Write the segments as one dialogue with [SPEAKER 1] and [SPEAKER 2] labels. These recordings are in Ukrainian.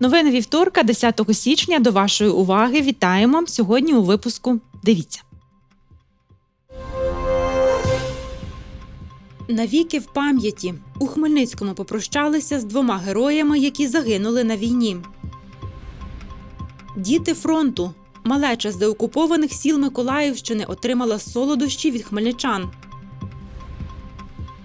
[SPEAKER 1] Новини вівторка, 10 січня. До вашої уваги вітаємо сьогодні у випуску. Дивіться. Навіки в пам'яті у Хмельницькому попрощалися з двома героями, які загинули на війні. Діти фронту. Малеча з деокупованих сіл Миколаївщини отримала солодощі від хмельничан.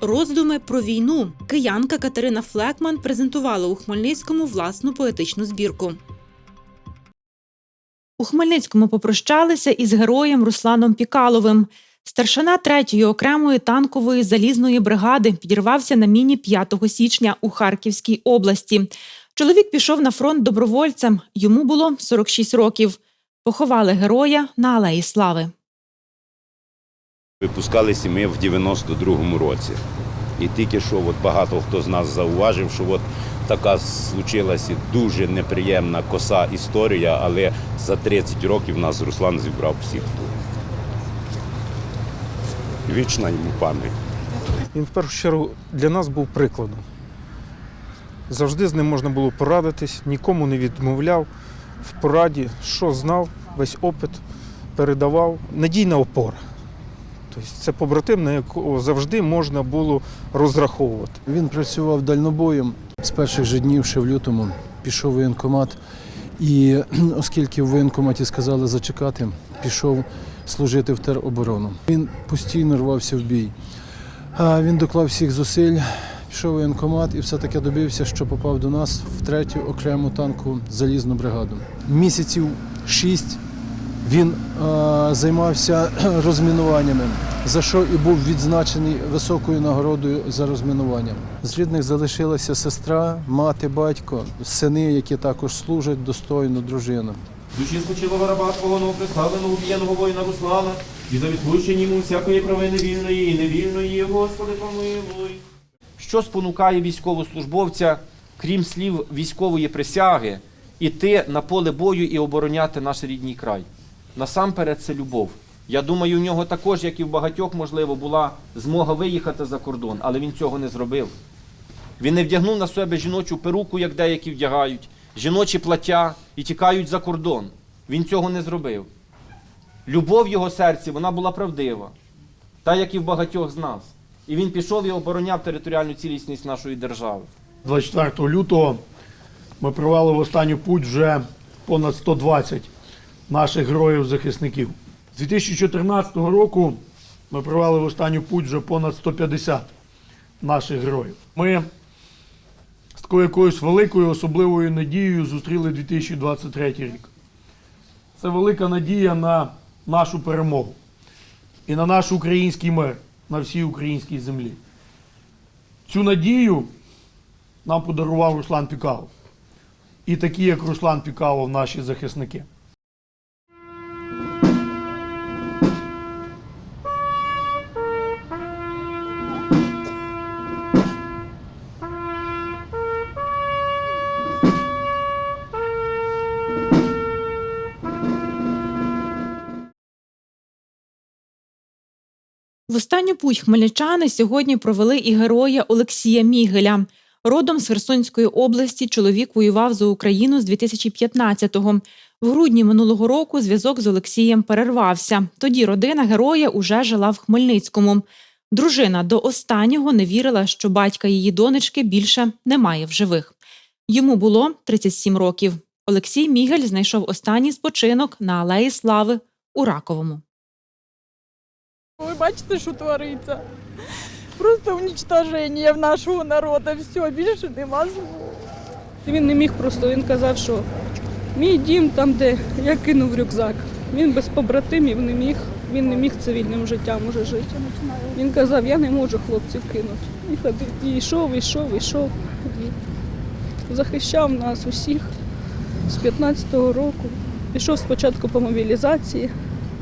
[SPEAKER 1] Роздуми про війну. Киянка Катерина Флекман презентувала у Хмельницькому власну поетичну збірку. У Хмельницькому попрощалися із героєм Русланом Пікаловим. Старшина 3-ї окремої танкової залізної бригади підірвався на міні 5 січня у Харківській області. Чоловік пішов на фронт добровольцем. Йому було 46 років. Поховали героя на Алеї Слави.
[SPEAKER 2] Випускалися ми в 92-му році. І тільки що от багато хто з нас зауважив, що от така случилася дуже неприємна коса історія, але за 30 років нас Руслан зібрав всіх тут. Вічна йому пам'ять.
[SPEAKER 3] Він в першу чергу для нас був прикладом. Завжди з ним можна було порадитись, нікому не відмовляв в пораді, що знав, весь опит передавав. Надійна опора. Тобто це побратим, на якого завжди можна було розраховувати.
[SPEAKER 4] Він працював дальнобоєм з перших же днів, ще в лютому, пішов в воєнкомат. І оскільки в воєнкоматі сказали зачекати, пішов служити в тероборону. Він постійно рвався в бій. Він доклав всіх зусиль, пішов воєнкомат і все-таки добився, що попав до нас в третю окрему танку залізну бригаду. Місяців шість він займався розмінуваннями, за що і був відзначений високою нагородою за розмінування. З рідних залишилася сестра, мати, батько, сини, які також служать достойно, дружина.
[SPEAKER 5] Душі спочилого раба Твого новоприставленого убієного воїна Руслана, і за відпущення йому всякої провини вільної і невільної, Господи, помилуй. Що спонукає військовослужбовця, крім слів військової присяги, іти на поле бою і обороняти наш рідний край? Насамперед, це любов. Я думаю, у нього також, як і в багатьох, можливо, була змога виїхати за кордон, але він цього не зробив. Він не вдягнув на себе жіночу перуку, як деякі вдягають, жіночі плаття і тікають за кордон. Він цього не зробив. Любов в його серці вона була правдива, та як і в багатьох з нас. І він пішов і обороняв територіальну цілісність нашої держави.
[SPEAKER 6] 24 лютого ми провели в останню путь вже понад 120 наших героїв-захисників. З 2014 року ми провели в останню путь вже понад 150 наших героїв. Ми такою якоюсь великою особливою надією зустріли 2023 рік. Це велика надія на нашу перемогу і на наш український мир на всій українській землі. Цю надію нам подарував Руслан Пікалов. І такі, як Руслан Пікалов, наші захисники.
[SPEAKER 1] В останню путь хмельничани сьогодні провели і героя Олексія Мігеля. Родом з Херсонської області чоловік воював за Україну з 2015-го. В грудні минулого року зв'язок з Олексієм перервався. Тоді родина героя уже жила в Хмельницькому. Дружина до останнього не вірила, що батька її донечки більше немає в живих. Йому було 37 років. Олексій Мігель знайшов останній спочинок на Алеї Слави у Раковому.
[SPEAKER 7] Ви бачите, що твориться? Просто уничтоження в нашого народу. Все, більше нема звуку.
[SPEAKER 8] Він не міг просто, він казав, що мій дім там, де я кинув рюкзак. Він без побратимів не міг, він не міг цивільним життям уже жити. Він казав, я не можу хлопців кинути. І ходив, і йшов, йшов, йшов. Захищав нас усіх з 15-го року. Пішов спочатку по мобілізації,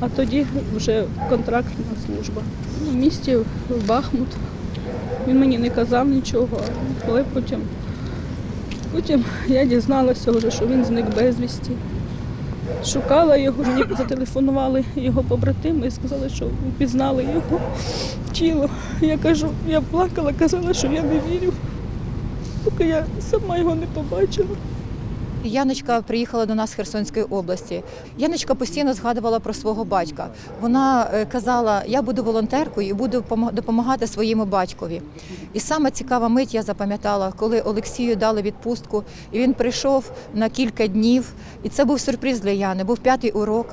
[SPEAKER 8] а тоді вже контрактна служба. У місті в Бахмут. Він мені не казав нічого, але потім Потім я дізналася вже, що він зник безвісті. Шукала його, мені зателефонували його побратими і сказали, що впізнали його тіло. Я кажу, я плакала, казала, що я не вірю, поки я сама його не побачила.
[SPEAKER 9] Яночка приїхала до нас з Херсонської області. Яночка постійно згадувала про свого батька. Вона е, казала: я буду волонтеркою і буду допомагати своєму батькові. І саме цікава мить я запам'ятала, коли Олексію дали відпустку, і він прийшов на кілька днів. І це був сюрприз для Яни. Був п'ятий урок.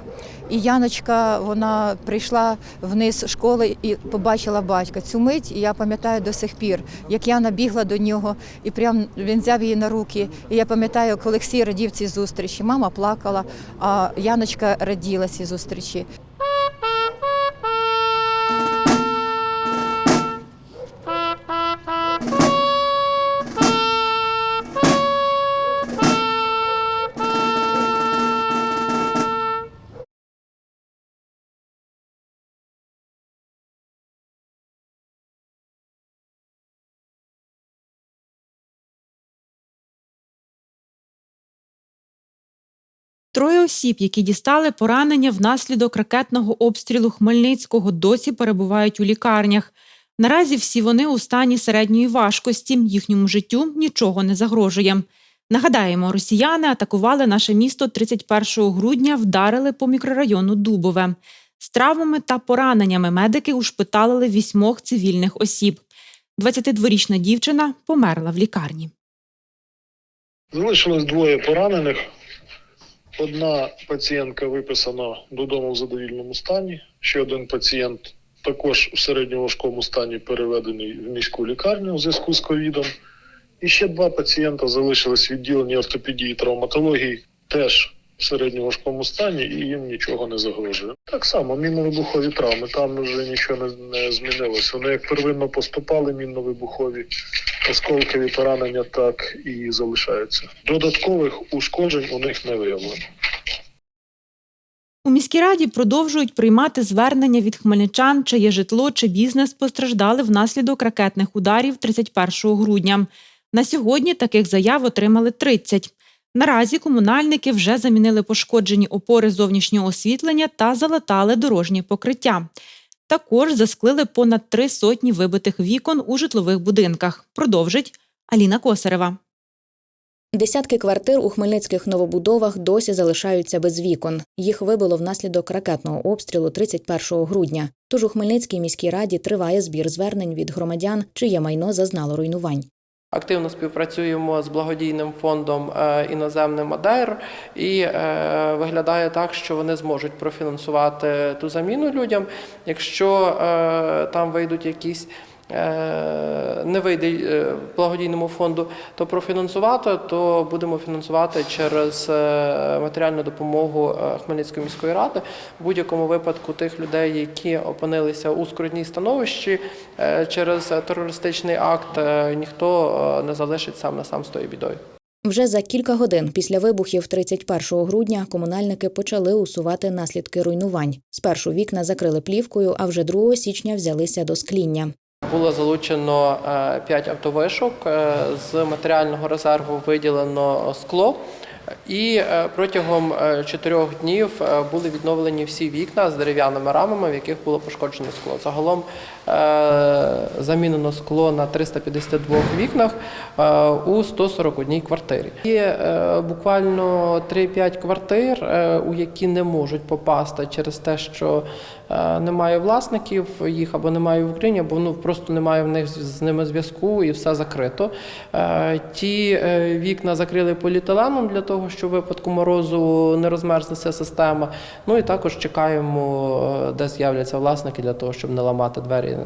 [SPEAKER 9] І Яночка вона прийшла вниз школи і побачила батька. Цю мить я пам'ятаю до сих пір, як Яна бігла до нього, і прям він взяв її на руки. І я пам'ятаю, як Олексій радів цій зустрічі. Мама плакала, а Яночка раділа цій зустрічі.
[SPEAKER 1] Троє осіб, які дістали поранення внаслідок ракетного обстрілу Хмельницького, досі перебувають у лікарнях. Наразі всі вони у стані середньої важкості, їхньому життю нічого не загрожує. Нагадаємо, росіяни атакували наше місто 31 грудня, вдарили по мікрорайону Дубове. З травмами та пораненнями медики ушпиталили вісьмох цивільних осіб. 22-річна дівчина померла в лікарні.
[SPEAKER 10] Залишилось двоє поранених. Одна пацієнтка виписана додому в задовільному стані. Ще один пацієнт також в середньоважкому стані переведений в міську лікарню у зв'язку з ковідом. І ще два пацієнта залишились в відділенні ортопедії і травматології, теж середньоважкому стані, і їм нічого не загрожує. Так само мінно-вибухові травми, там вже нічого не, не змінилося. Вони як первинно поступали мінно-вибухові осколкові поранення, так і залишаються. Додаткових ушкоджень у них не виявлено.
[SPEAKER 1] У міській раді продовжують приймати звернення від хмельничан, чиє житло чи бізнес постраждали внаслідок ракетних ударів 31 грудня. На сьогодні таких заяв отримали 30. Наразі комунальники вже замінили пошкоджені опори зовнішнього освітлення та залатали дорожнє покриття. Також засклили понад три сотні вибитих вікон у житлових будинках. Продовжить Аліна Косарева.
[SPEAKER 11] Десятки квартир у хмельницьких новобудовах досі залишаються без вікон. Їх вибило внаслідок ракетного обстрілу 31 грудня. Тож у Хмельницькій міській раді триває збір звернень від громадян, чиє майно зазнало руйнувань.
[SPEAKER 12] Активно співпрацюємо з благодійним фондом е, іноземним АДЕР, і е, виглядає так, що вони зможуть профінансувати ту заміну людям. Якщо е, там вийдуть якісь не вийде е, благодійному фонду, то профінансувати, то будемо фінансувати через е, матеріальну допомогу е, Хмельницької міської ради. В будь-якому випадку тих людей, які опинилися у скрутній становищі е, через терористичний акт, е, ніхто е, не залишить сам на сам з тою бідою.
[SPEAKER 11] Вже за кілька годин після вибухів 31 грудня комунальники почали усувати наслідки руйнувань. Спершу вікна закрили плівкою, а вже 2 січня взялися до скління.
[SPEAKER 12] Було залучено 5 автовишок, е, з матеріального резерву виділено скло. І е, протягом е, чотирьох днів е, були відновлені всі вікна з дерев'яними рамами, в яких було пошкоджено скло. Загалом е, замінено скло на 352 вікнах е, у 141 квартирі. Є е, буквально 3-5 квартир, е, у які не можуть попасти через те, що е, немає власників їх або немає в Україні, або ну просто немає в них з ними зв'язку і все закрито. Е, Ті е, вікна закрили поліетиленом для того, щоб в випадку морозу не розмерзнеться система. Ну і також чекаємо, е, де з'являться власники для того, щоб не ламати двері,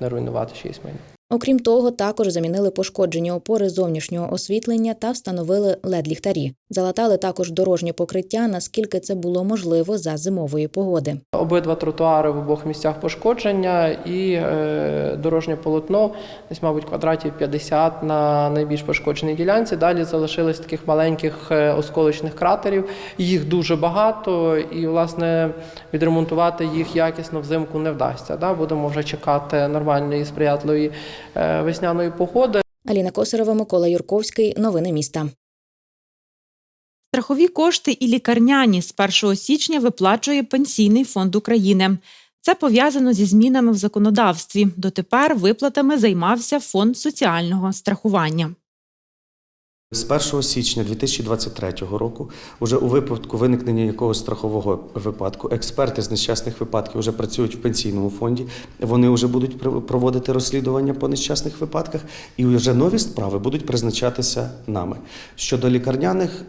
[SPEAKER 12] не- руйнувати чиїсь майно.
[SPEAKER 11] Окрім того, також замінили пошкоджені опори зовнішнього освітлення та встановили лед-ліхтарі. Залатали також дорожнє покриття, наскільки це було можливо за зимової погоди.
[SPEAKER 12] Обидва тротуари в обох місцях пошкодження і е, дорожнє полотно, десь, мабуть, квадратів 50 на найбільш пошкодженій ділянці. Далі залишилось таких маленьких е, осколочних кратерів. Їх дуже багато, і власне відремонтувати їх якісно взимку не вдасться. Да? Будемо вже чекати нормальної сприятливої е, весняної погоди.
[SPEAKER 11] Аліна Косарова, Микола Юрковський. Новини міста.
[SPEAKER 1] Страхові кошти і лікарняні з 1 січня виплачує Пенсійний фонд України. Це пов'язано зі змінами в законодавстві. Дотепер виплатами займався фонд соціального страхування.
[SPEAKER 13] З 1 січня 2023 року, уже у випадку виникнення якогось страхового випадку, експерти з нещасних випадків вже працюють в пенсійному фонді. Вони вже будуть пр- проводити розслідування по нещасних випадках, і вже нові справи будуть призначатися нами. Щодо лікарняних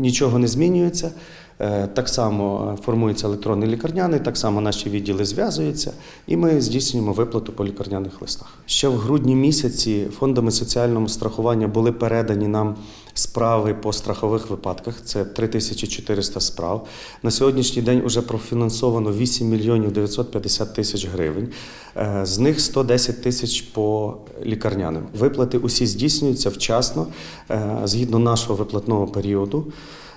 [SPEAKER 13] нічого не змінюється. Е, Так само формується електронний лікарняний, так само наші відділи зв'язуються, і ми здійснюємо виплату по лікарняних листах. Ще в грудні місяці фондами соціального страхування були передані нам справи по страхових випадках. Це 3400 справ. На сьогоднішній день вже профінансовано 8 мільйонів 950 тисяч гривень. Е, З них 110 тисяч по лікарняним. Виплати усі здійснюються вчасно, е, згідно нашого виплатного періоду.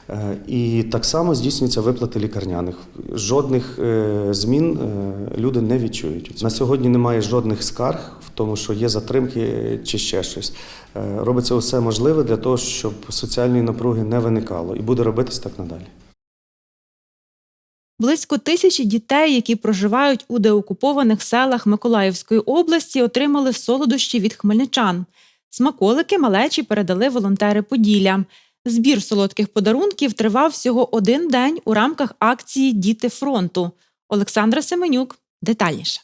[SPEAKER 13] Е, І так само здійснюються виплати лікарняних. Жодних е, змін е, люди не відчують. На сьогодні немає жодних скарг в тому, що є затримки чи ще щось. Робиться усе можливе для того, щоб соціальної напруги не виникало, і буде робитись так надалі.
[SPEAKER 1] Близько тисячі дітей, які проживають у деокупованих селах Миколаївської області, отримали солодощі від хмельничан. Смаколики малечі передали волонтери Поділля. Збір солодких подарунків тривав всього один день у рамках акції Діти фронту. Олександра Семенюк детальніше.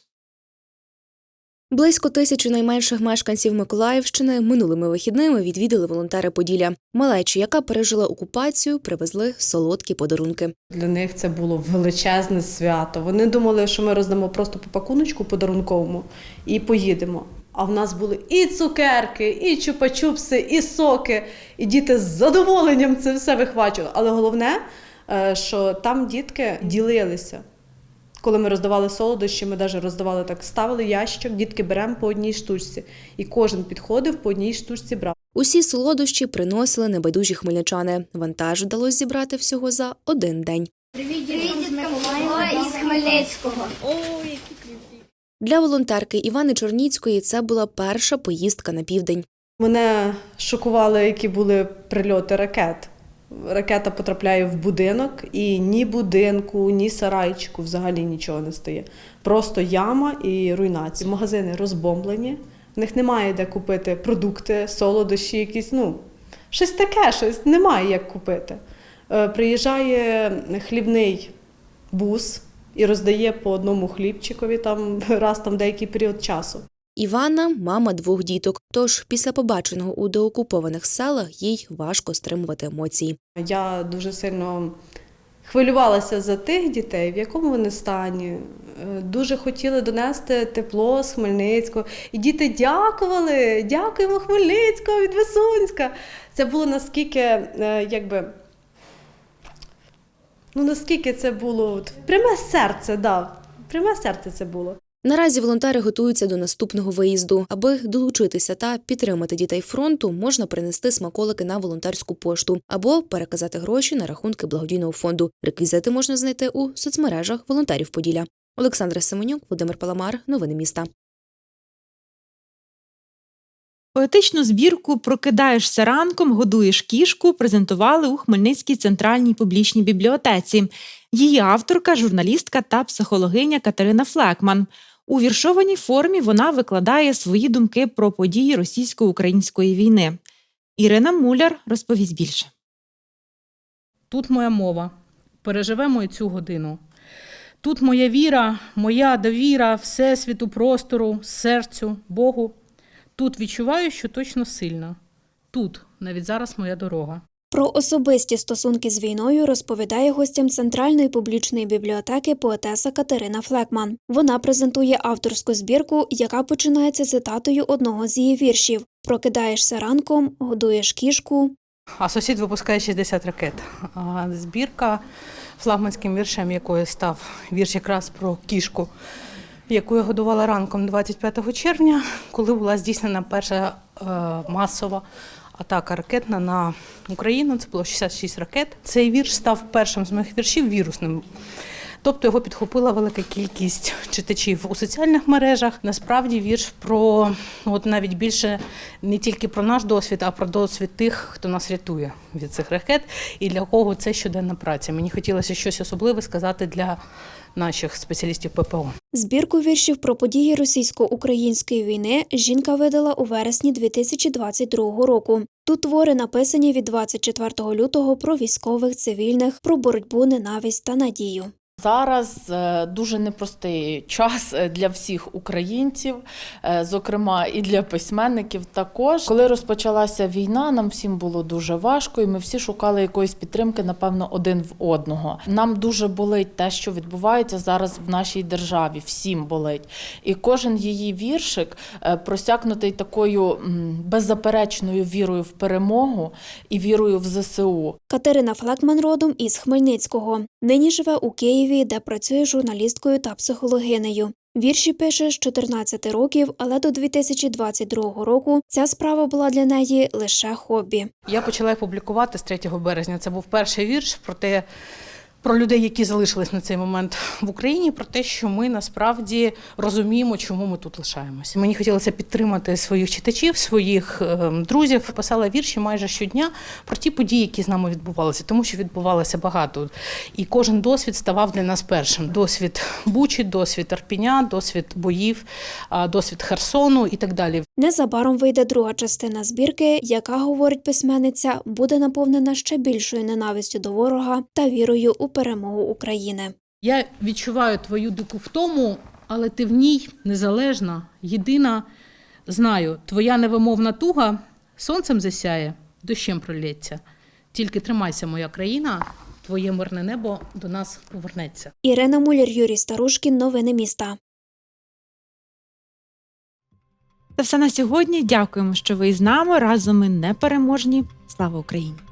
[SPEAKER 11] Близько тисячі найменших мешканців Миколаївщини минулими вихідними відвідали волонтери Поділля. Малечі, яка пережила окупацію, привезли солодкі подарунки.
[SPEAKER 14] Для них це було величезне свято. Вони думали, що ми роздамо просто по пакуночку подарунковому і поїдемо. А в нас були і цукерки, і чупа-чупси, і соки. І діти з задоволенням це все вихвачували. Але головне, е, що там дітки ділилися. Коли ми роздавали солодощі, ми навіть роздавали так, ставили ящик, дітки беремо по одній штучці. І кожен підходив по одній штучці брав.
[SPEAKER 11] Усі солодощі приносили небайдужі хмельничани. Вантаж вдалося зібрати всього за один день.
[SPEAKER 15] Привіт, дітям з Миколаєва із Хмельницького.
[SPEAKER 11] Для волонтерки Івани Чорніцької це була перша поїздка на південь.
[SPEAKER 14] Мене шокували, які були прильоти ракет. Ракета потрапляє в будинок, і ні будинку, ні сарайчику взагалі нічого не стає. Просто яма і руйнація. Магазини розбомблені, в них немає де купити продукти, солодощі, якісь, ну, щось таке, щось немає як купити. Е, Приїжджає хлібний бус і роздає по одному хлібчикові там раз там деякий період часу.
[SPEAKER 11] Івана мама двох діток. Тож після побаченого у деокупованих селах їй важко стримувати емоції.
[SPEAKER 14] Я дуже сильно хвилювалася за тих дітей, в якому вони стані. Е, Дуже хотіли донести тепло з Хмельницького. І діти дякували, дякуємо Хмельницького від Висунська. Це було наскільки, е, якби. Ну, наскільки це було от, пряме серце, да, пряме серце це було.
[SPEAKER 11] Наразі волонтери готуються до наступного виїзду. Аби долучитися та підтримати дітей фронту, можна принести смаколики на волонтерську пошту або переказати гроші на рахунки благодійного фонду. Реквізити можна знайти у соцмережах волонтерів Поділля. Олександра Семенюк, Володимир Паламар. Новини міста.
[SPEAKER 1] Поетичну збірку Прокидаєшся ранком, годуєш кішку презентували у Хмельницькій центральній публічній бібліотеці. Її авторка, журналістка та психологиня Катерина Флекман. У віршованій формі вона викладає свої думки про події російсько-української війни. Ірина Муляр розповість більше.
[SPEAKER 16] Тут моя мова. Переживемо і цю годину. Тут моя віра, моя довіра Всесвіту, простору, серцю, Богу. Тут відчуваю, що точно сильна. Тут, навіть зараз моя дорога.
[SPEAKER 17] Про особисті стосунки з війною розповідає гостям Центральної публічної бібліотеки поетеса Катерина Флекман. Вона презентує авторську збірку, яка починається цитатою одного з її віршів: Прокидаєшся ранком, годуєш кішку.
[SPEAKER 16] А сусід випускає 60 ракет. А збірка флагманським віршем якої став вірш якраз про кішку, яку я годувала ранком 25 червня, коли була здійснена перша е, масова атака ракетна на Україну. Це було 66 ракет. Цей вірш став першим з моїх віршів вірусним. Тобто його підхопила велика кількість читачів у соціальних мережах. Насправді вірш про от навіть більше не тільки про наш досвід, а про досвід тих, хто нас рятує від цих ракет, і для кого це щоденна праця. Мені хотілося щось особливе сказати для наших спеціалістів ППО.
[SPEAKER 17] Збірку віршів про події російсько-української війни жінка видала у вересні 2022 року. Тут твори написані від 24 лютого про військових, цивільних, про боротьбу, ненависть та надію.
[SPEAKER 18] Зараз е, дуже непростий час е, для всіх українців, е, зокрема і для письменників. Також коли розпочалася війна, нам всім було дуже важко, і ми всі шукали якоїсь підтримки, напевно, один в одного. Нам дуже болить те, що відбувається зараз в нашій державі. Всім болить. І кожен її віршик просякнутий такою беззаперечною вірою в перемогу і вірою в ЗСУ.
[SPEAKER 17] Катерина Флекман родом із Хмельницького. Нині живе у Києві, де працює журналісткою та психологинею. Вірші пише з 14 років, але до 2022 року ця справа була для неї лише хобі.
[SPEAKER 16] Я почала їх публікувати з 3 березня. Це був перший вірш про те. Про людей, які залишились на цей момент в Україні, про те, що ми насправді розуміємо, чому ми тут лишаємося. Мені хотілося підтримати своїх читачів, своїх е, друзів. Писала вірші майже щодня про ті події, які з нами відбувалися, тому що відбувалося багато. І кожен досвід ставав для нас першим: досвід Бучі, досвід Арпіня, досвід боїв, досвід Херсону і так далі.
[SPEAKER 17] Незабаром вийде друга частина збірки, яка, говорить письменниця, буде наповнена ще більшою ненавистю до ворога та вірою у перемогу України.
[SPEAKER 16] Я відчуваю твою дику втому, але ти в ній незалежна, єдина. Знаю, твоя невимовна туга сонцем засяє, дощем пролється. Тільки тримайся, моя країна, твоє мирне небо до нас повернеться.
[SPEAKER 17] Ірина Муляр, Юрій Старушкін. Новини міста.
[SPEAKER 1] Це все на сьогодні. Дякуємо, що ви із нами. Разом ми непереможні. Слава Україні!